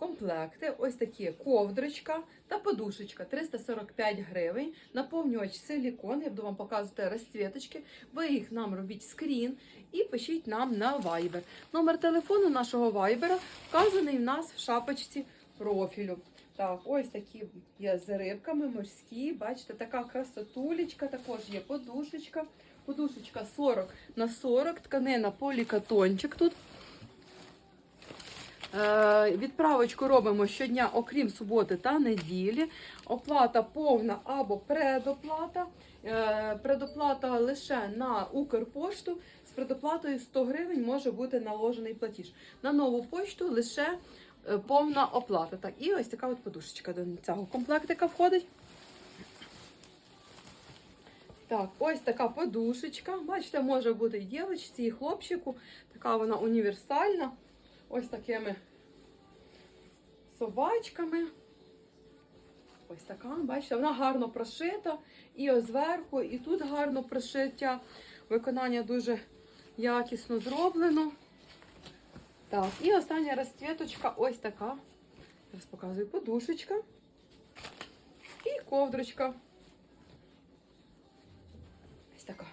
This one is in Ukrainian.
комплекти. Ось такі ковдрочка та подушечка 345 гривень. Наповнювач силікон. Я буду вам показувати розцвіточки. Ви їх нам робіть скрін і пишіть нам на Viber. Номер телефону нашого Viber вказаний в нас в шапочці профілю. Так, ось такі є з рибками морські. Бачите, така красотулечка, також є подушечка. Подушечка 40 на 40, тканина полікатончик тут. Е, Відправочку робимо щодня, окрім суботи та неділі. Оплата повна або предоплата. Е, Предоплата лише на Укрпошту. З предоплатою 100 гривень може бути наложений платіж. На нову пошту лише е, повна оплата. Так, і ось така от подушечка до цього комплектика входить. Так, ось така подушечка. Бачите, може бути і дівчинці, і хлопчику. Така вона універсальна. Ось такими собачками. Ось така, бачите, вона гарно прошита. І ось зверху, і тут гарно прошиття. Виконання дуже якісно зроблено. Так, і остання розцвіточка ось така. Зараз показую подушечка. І ковдрочка. Ось така.